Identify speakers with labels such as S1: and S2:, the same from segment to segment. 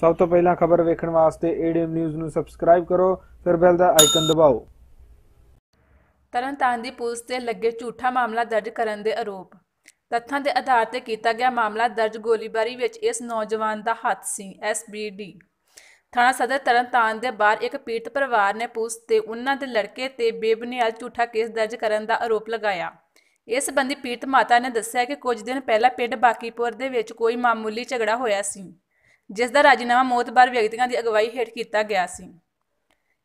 S1: ਸਭ ਤੋਂ ਪਹਿਲਾਂ ਖਬਰ ਵੇਖਣ ਵਾਸਤੇ ਏਡੀਐਮ ਨਿਊਜ਼ ਨੂੰ ਸਬਸਕ੍ਰਾਈਬ ਕਰੋ, ਫਿਰ ਬੈਲ ਦਾ ਆਈਕਨ ਦਬਾਓ।
S2: ਤਰਨਤਾਰਨ ਦੀ ਪੁਲਿਸ ਤੇ ਲੱਗੇ ਝੂਠਾ ਮਾਮਲਾ ਦਰਜ ਕਰਨ ਦੇ ਆਰੋਪ। ਤੱਥਾਂ ਦੇ ਆਧਾਰ ਤੇ ਕੀਤਾ ਗਿਆ ਮਾਮਲਾ ਦਰਜ ਗੋਲੀਬਾਰੀ ਵਿੱਚ ਇਸ ਨੌਜਵਾਨ ਦਾ ਹੱਥ ਸੀ ਐਸਬੀਡੀ ਥਾਣਾ ਸਦਰ ਤਰਨਤਾਰਨ ਦੇ ਬਾਹਰ ਇੱਕ ਪੀੜਤ ਪਰਿਵਾਰ ਨੇ ਪੁਲਿਸ ਤੇ ਉਹਨਾਂ ਦੇ ਲੜਕੇ ਤੇ ਬੇਬੁਨਿਆਦ ਝੂਠਾ ਕੇਸ ਦਰਜ ਕਰਨ ਦਾ ਆਰੋਪ ਲਗਾਇਆ। ਇਸ ਸੰਬੰਧੀ ਪੀੜਤ ਮਾਤਾ ਨੇ ਦੱਸਿਆ ਕਿ ਕੁਝ ਦਿਨ ਪਹਿਲਾਂ ਪਿੰਡ ਬਾਕੀਪੁਰ ਦੇ ਵਿੱਚ ਕੋਈ ਮਾਮੂਲੀ ਝਗੜਾ ਹੋਇਆ ਸੀ। ਜਿਸ ਦਾ ਰਾਜੀਨਾਮਾ ਮੌਤਬਾਰ ਵਿਅਕਤੀਆਂ ਦੀ ਅਗਵਾਈ ਹੇਠ ਕੀਤਾ ਗਿਆ ਸੀ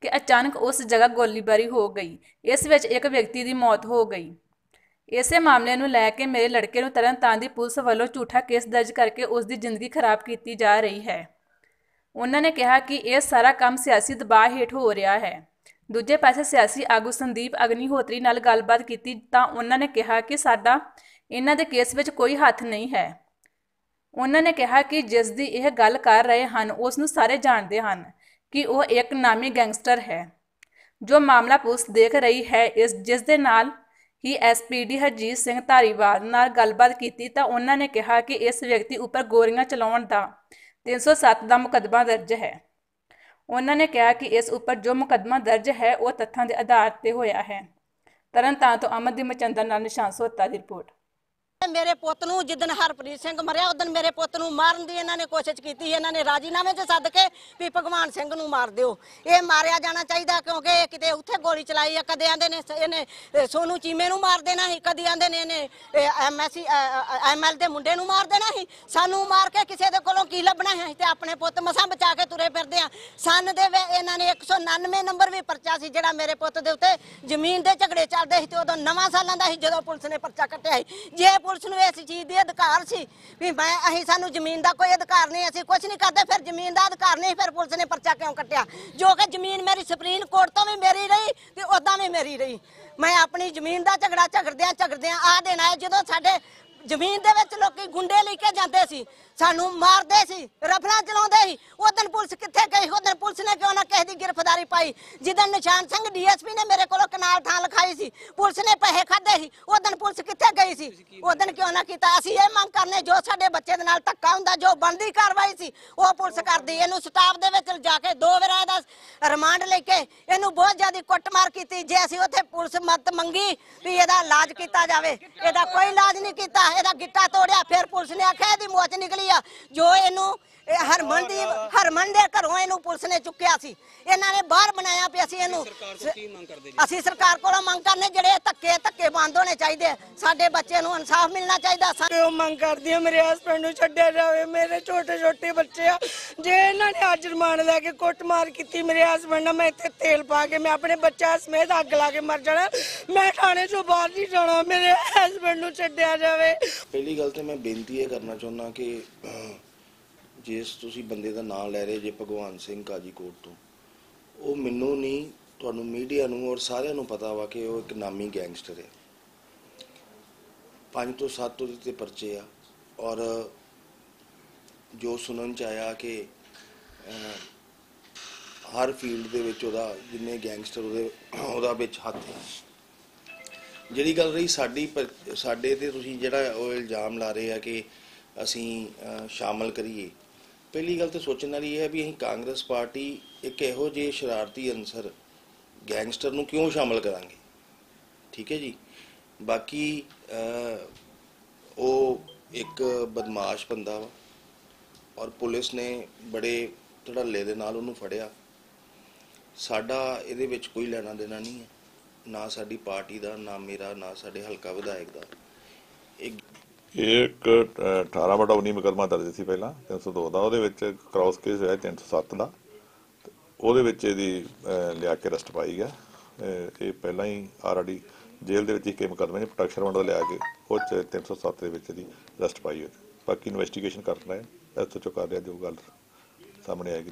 S2: ਕਿ ਅਚਾਨਕ ਉਸ ਜਗ੍ਹਾ ਗੋਲੀਬਾਰੀ ਹੋ ਗਈ। ਇਸ ਵਿੱਚ ਇੱਕ ਵਿਅਕਤੀ ਦੀ ਮੌਤ ਹੋ ਗਈ। ਇਸੇ ਮਾਮਲੇ ਨੂੰ ਲੈ ਕੇ ਮੇਰੇ ਲੜਕੇ ਨੂੰ ਤਰਨਤਾਰਨ ਦੀ ਪੁਲਿਸ ਵੱਲੋਂ ਝੂਠਾ ਕੇਸ ਦਰਜ ਕਰਕੇ ਉਸ ਦੀ ਜ਼ਿੰਦਗੀ ਖਰਾਬ ਕੀਤੀ ਜਾ ਰਹੀ ਹੈ। ਉਹਨਾਂ ਨੇ ਕਿਹਾ ਕਿ ਇਹ ਸਾਰਾ ਕੰਮ ਸਿਆਸੀ ਦਬਾਅ ਹੇਠ ਹੋ ਰਿਹਾ ਹੈ। ਦੂਜੇ ਪਾਸੇ ਸਿਆਸੀ ਆਗੂ ਸੰਦੀਪ ਅਗਨੀਹੋਤਰੀ ਨਾਲ ਗੱਲਬਾਤ ਕੀਤੀ ਤਾਂ ਉਹਨਾਂ ਨੇ ਕਿਹਾ ਕਿ ਸਾਡਾ ਇਹਨਾਂ ਦੇ ਕੇਸ ਵਿੱਚ ਕੋਈ ਹੱਥ ਨਹੀਂ ਹੈ। ਉਹਨਾਂ ਨੇ ਕਿਹਾ ਕਿ ਜਿਸ ਦੀ ਇਹ ਗੱਲ ਕਰ ਰਹੇ ਹਨ, ਉਸ ਨੂੰ ਸਾਰੇ ਜਾਣਦੇ ਹਨ ਕਿ ਉਹ ਇੱਕ ਨਾਮੀ ਗੈਂਗਸਟਰ ਹੈ। ਜੋ ਮਾਮਲਾ ਪੁਲਿਸ ਦੇਖ ਰਹੀ ਹੈ, ਇਸ, ਜਿਸ ਦੇ ਨਾਲ ਹੀ ਐਸਪੀਡੀ ਹਰਜੀਤ ਸਿੰਘ ਧਾਰੀਵਾਲ ਨਾਲ ਗੱਲਬਾਤ ਕੀਤੀ ਤਾਂ ਉਹਨਾਂ ਨੇ ਕਿਹਾ ਕਿ ਇਸ ਵਿਅਕਤੀ ਉੱਪਰ ਗੋਲੀਆਂ ਚਲਾਉਣ ਦਾ 307 ਦਾ ਮੁਕੱਦਮਾ ਦਰਜ ਹੈ। ਉਹਨਾਂ ਨੇ ਕਿਹਾ ਕਿ ਇਸ ਉੱਪਰ ਜੋ ਮੁਕੱਦਮਾ ਦਰਜ ਹੈ, ਉਹ ਤੱਥਾਂ ਦੇ ਆਧਾਰ ਤੇ ਹੋਇਆ ਹੈ। ਤਰਨਤਾਰਨ ਤੋਂ ਅਮਨਦੀਪ ਮਚੰਦਰ ਨਾਲ ਨਿਸ਼ਾਨ ਸੋਤਾ ਦੀ ਰਿਪੋਰਟ।
S3: ਮੇਰੇ ਪੁੱਤ ਨੂੰ ਜਿੱਦਨ ਹਰਪ੍ਰੀਤ ਸਿੰਘ ਮਰਿਆ, ਉਦੋਂ ਮੇਰੇ ਪੁੱਤ ਨੂੰ ਮਾਰਨ ਦੀ ਇਹਨਾਂ ਨੇ ਕੋਸ਼ਿਸ਼ ਕੀਤੀ, ਇਹਨਾਂ ਨੇ ਰਾਜੀਨਾਮੇ 'ਚ ਸੱਦ ਕੇ ਵੀ ਭਗਵਾਨ ਸਿੰਘ ਨੂੰ ਮਾਰ ਦਿਓ। ਇਹ ਮਾਰਿਆ ਜਾਣਾ ਚਾਹੀਦਾ ਕਿਉਂਕਿ ਇਹ ਕਿਤੇ ਉੱਥੇ ਗੋਲੀ ਚਲਾਈ ਆ, ਕਦੇ ਆਂਦੇ ਨੇ ਇਹਨੇ ਸੋਨੂ ਚੀਮੇ ਨੂੰ ਮਾਰ ਦੇਣਾ ਸੀ, ਕਦੇ ਆਂਦੇ ਨੇ ਇਹਨੇ ਐਮਐਸਸੀ ਐਮਐਲ ਦੇ ਮੁੰਡੇ ਨੂੰ ਮਾਰ ਦੇਣਾ ਸੀ। ਸਾਨੂੰ ਮਾਰ ਕੇ ਕਿਸੇ ਦੇ ਕੋਲੋਂ ਕੀ ਲੱਭਣਾ ਹੈ? ਤੇ ਆਪਣੇ ਪੁੱਤ ਮਸਾਂ ਬਚਾ ਕੇ ਤੁਰੇ ਫਿਰਦੇ ਆ। ਸੰਨ ਦੇ ਇਹਨਾਂ ਨੇ 199 ਨੰਬਰ ਵੀ ਪਰਚਾ ਸੀ, ਜਿਹੜਾ ਮੇਰੇ ਪੁੱਤ ਦੇ ਉੱਤੇ ਜ਼ਮੀਨ ਦੇ ਝਗੜੇ ਚੱਲਦੇ ਸੀ ਤੇ ਉਦੋਂ ਨਵਾਂ ਸਾਲਾਂ ਦਾ ਸੀ ਜਦੋਂ ਪੁਲਿਸ ਨੇ ਪਰਚਾ ਕੱਟਿਆ ਸੀ। ਜੇ ਪੁਲਿਸ ਨੂੰ ਇਸ ਚੀਜ਼ ਦੇ ਅਧਿਕਾਰ ਸੀ ਵੀ ਮੈਂ, ਅਸੀਂ ਸਾਨੂੰ ਜ਼ਮੀਨ ਦਾ ਕੋਈ ਅਧਿਕਾਰ ਨਹੀਂ, ਅਸੀਂ ਕੁਝ ਨਹੀਂ ਕਰਦੇ, ਫਿਰ ਜ਼ਮੀਨ ਦਾ ਅਧਿਕਾਰ ਨਹੀਂ, ਫਿਰ ਪੁਲਿਸ ਨੇ ਪਰਚਾ ਕਿਉਂ ਕੱਟਿਆ? ਜੋ ਕਿ ਜ਼ਮੀਨ ਮੇਰੀ ਸੁਪਰੀਮ ਕੋਰਟ ਤੋਂ ਵੀ ਮੇਰੀ ਰਹੀ ਤੇ ਉਦਾਂ ਵੀ ਮੇਰੀ ਰਹੀ। ਮੈਂ ਆਪਣੀ ਜ਼ਮੀਨ ਦਾ ਝਗੜਾ ਝਗੜਦਿਆਂ ਝਗੜਦਿਆਂ ਆ ਦਿਨ ਆਏ, ਜਦੋਂ ਸਾਡੇ ਜ਼ਮੀਨ ਦੇ ਵਿੱਚ ਲੋਕੀ ਗੁੰਡੇ ਲੈ ਕੇ ਜਾਂਦੇ ਸੀ, ਸਾਨੂੰ ਮਾਰਦੇ ਸੀ, ਰਫਲਾਂ ਚਲਾਉਂਦੇ ਸੀ। ਉਦੋਂ ਪੁਲਿਸ ਕਿੱਥੇ ਗਈ ਪੁਲਿਸ ਨੇ ਕਿਉਂ ਨਾ ਕਿਸੇ ਦੀ ਗ੍ਰਿਫਤਾਰੀ ਪਾਈ? ਜਿੱਦਣ ਨਿਸ਼ਾਨ ਸਿੰਘ ਡੀਐਸਪੀ ਨੇ ਮੇਰੇ ਕੋਲੋਂ ਕਨਾਲ ਥਾਂ ਲਿਖਾਈ ਸੀ, ਪੁਲਿਸ ਨੇ ਪੈਸੇ ਖਾਦੇ ਸੀ ਉਦੋਂ ਪੁਲਿਸ ਕਿੱਥੇ ਗਈ ਸੀ? ਉਦੋਂ ਕਿਉਂ ਨਾ ਕੀਤਾ? ਅਸੀਂ ਇਹ ਮੰਗ ਕਰਨੇ, ਜੋ ਸਾਡੇ ਬੱਚੇ ਦੇ ਨਾਲ ਧੱਕਾ ਹੁੰਦਾ, ਜੋ ਬਣਦੀ ਕਾਰਵਾਈ ਸੀ, ਉਹ ਪੁਲਿਸ ਕਰਦੀ। ਇਹਨੂੰ ਸਟਾਫ ਦੇ ਵਿੱਚ ਜਾ ਕੇ ਦੋ ਵਾਰ ਇਹਦਾ ਰਿਮਾਂਡ ਲੈ ਕੇ ਇਹਨੂੰ ਬਹੁਤ ਜ਼ਿਆਦਾ ਕੁੱਟਮਾਰ ਕੀਤੀ, ਜੇ ਅਸੀਂ ਉੱਥੇ ਪੁਲਿਸ ਮਦਦ ਮੰਗੀ ਵੀ ਇਹਦਾ ਇਲਾਜ ਕੀਤਾ ਜਾਵੇ। ਇਹਦਾ ਕੋਈ ਇਲਾਜ ਨਹੀਂ ਕੀਤਾ, ਇਹਦਾ ਗਿੱਟਾ ਤੋੜਿਆ, ਫਿਰ ਪੁਲਿਸ ਨੇ ਆਖਿਆ ਇਹਦੀ ਮੌਤ ਨਿਕਲੀ ਆ। ਜੋ ਇਹਨੂੰ ਇਹ ਹਰਮਨ ਦੀ ਹਰਮਨ ਦੇ ਘਰੋਂ ਇਹਨੂੰ ਪੁਲਿਸ ਨੇ ਚੁੱਕਿਆ ਸੀ। ਇਹਨਾਂ ਨੇ ਬਾਹਰ ਬਣਾਇਆ ਵੀ ਅਸੀਂ ਇਹਨੂੰ। ਅਸੀਂ ਸਰਕਾਰ ਕੋਲੋਂ ਮੰਗ ਕਰਨੇ ਜਿਹੜੇ ਧੱਕੇ ਧੱਕੇ ਬੰਦ ਹੋਣੇ ਚਾਹੀਦੇ। ਸਾਡੇ ਬੱਚੇ ਨੂੰ ਇਨਸਾਫ ਮਿਲਣਾ ਚਾਹੀਦਾ। ਸਾ-
S4: ਕਿ ਉਹ ਮੰਗ ਕਰਦੀ ਆ? ਮੇਰੇ ਹਸਬੰਡ ਨੂੰ ਛੱਡਿਆ ਜਾਵੇ। ਮੇਰੇ ਛੋਟੇ ਛੋਟੇ ਬੱਚੇ ਆ। ਜੇ ਇਹਨਾਂ ਨੇ ਅੱਜ ਰਿਮਾਂਡ ਲੈ ਕੇ ਕੁੱਟਮਾਰ ਕੀਤੀ ਮੇਰੇ ਹਸਬੰਡ ਨਾਲ ਮੈਂ ਇੱਥੇ ਤੇਲ ਪਾ ਕੇ ਮੈਂ ਆਪਣੇ ਬੱਚਾ ਸਮੇਤ ਅੱਗ ਲਾ ਕੇ ਮਰ ਜਾਣਾ। ਮੈਂ ਥਾਣੇ ਚੋਂ ਬਾਹਰ ਨਹੀਂ ਜਾਣਾ। ਮੇਰੇ ਹਸਬੰਡ ਨੂੰ ਛੱਡਿਆ ਜਾਵੇ।
S5: ਪਹਿਲੀ ਗੱਲ ਤੇ ਮੈਂ ਬੇਨਤੀ ਇਹ ਕਰਨਾ ਚਾਹੁੰਦਾ ਕਿ ਜਿਸ ਤੁਸੀਂ ਬੰਦੇ ਦਾ ਨਾਮ ਲੈ ਰਹੇ ਜੇ ਭਗਵਾਨ ਸਿੰਘ ਕਾਜੀਕੋਟ ਤੋਂ, ਉਹ ਮੈਨੂੰ ਨਹੀਂ, ਤੁਹਾਨੂੰ ਮੀਡੀਆ ਨੂੰ ਔਰ ਸਾਰਿਆਂ ਨੂੰ ਪਤਾ ਵਾ ਕਿ ਉਹ ਇੱਕ ਨਾਮੀ ਗੈਂਗਸਟਰ ਹੈ। ਪੰਜ ਤੋਂ ਸੱਤ ਉਹਦੇ ਤੇ ਪਰਚੇ ਆ ਔਰ ਜੋ ਸੁਣਨ ਚ ਆਇਆ ਕਿ ਹਰ ਫੀਲਡ ਦੇ ਵਿੱਚ ਉਹਦਾ ਜਿੰਨੇ ਗੈਂਗਸਟਰ ਉਹਦੇ, ਉਹਦਾ ਵਿੱਚ ਹੱਥ ਹੈ। ਜਿਹੜੀ ਗੱਲ ਰਹੀ ਸਾਡੀ ਪਰ- ਸਾਡੇ ਤੇ ਤੁਸੀਂ ਜਿਹੜਾ ਉਹ ਇਲਜ਼ਾਮ ਲਾ ਰਹੇ ਆ ਕਿ ਅਸੀਂ ਸ਼ਾਮਲ ਕਰੀਏ ਪਹਿਲੀ ਗੱਲ ਤੇ ਸੋਚਣ ਵਾਲੀ ਇਹ ਹੈ ਵੀ ਅਸੀਂ ਕਾਂਗਰਸ ਪਾਰਟੀ ਇੱਕ ਇਹੋ ਜਿਹੇ ਸ਼ਰਾਰਤੀ ਅਨਸਰ, ਗੈਂਗਸਟਰ ਨੂੰ ਕਿਉਂ ਸ਼ਾਮਲ ਕਰਾਂਗੇ? ਠੀਕ ਹੈ ਜੀ? ਬਾਕੀ ਉਹ ਇੱਕ ਬਦਮਾਸ਼ ਬੰਦਾ ਵਾ ਔਰ ਪੁਲਿਸ ਨੇ ਬੜੇ ਧੜੱਲੇ ਦੇ ਨਾਲ ਉਹਨੂੰ ਫੜਿਆ। ਸਾਡਾ ਇਹਦੇ ਵਿੱਚ ਕੋਈ ਲੈਣਾ ਦੇਣਾ ਨਹੀਂ ਹੈ। ਨਾ ਸਾਡੀ ਪਾਰਟੀ ਦਾ, ਨਾ ਮੇਰਾ, ਨਾ ਸਾਡੇ ਹਲਕਾ ਵਿਧਾਇਕ ਦਾ। ਇਹ
S6: ਇਹ ਇੱਕ ਅ, 18 ਬਟਾ 19 ਮੁਕੱਦਮਾ ਦਰਜ ਸੀ ਪਹਿਲਾਂ 302 ਦਾ ਉਹਦੇ ਵਿੱਚ ਕ੍ਰਾਸ ਕੇਸ ਹੋਇਆ 307 ਦਾ। ਉਹਦੇ ਵਿੱਚ ਇਹਦੀ ਲਿਆ ਕੇ ਅਰੈਸਟ ਪਾਈ ਗਿਆ। ਇਹ ਪਹਿਲਾਂ ਹੀ ਆਲਰੇਡੀ ਜੇਲ੍ਹ ਦੇ ਵਿੱਚ ਇੱਕ ਮੁਕੱਦਮੇ ਨੇ ਪ੍ਰੋਟੈਕਸ਼ਨ ਵਾਰੰਟ ਲਿਆ ਕੇ ਉਹ ਚ 307 ਦੇ ਵਿੱਚ ਇਹਦੀ ਅਰੈਸਟ ਪਾਈ ਹੋਈ। ਬਾਕੀ ਇਨਵੈਸਟੀਗੇਸ਼ਨ ਕਰ ਰਹੇ ਆ। ਐਸਐਚਓ ਕਰ ਰਿਹਾ ਜੋ ਗੱਲ ਸਾਹਮਣੇ ਆਏਗੀ।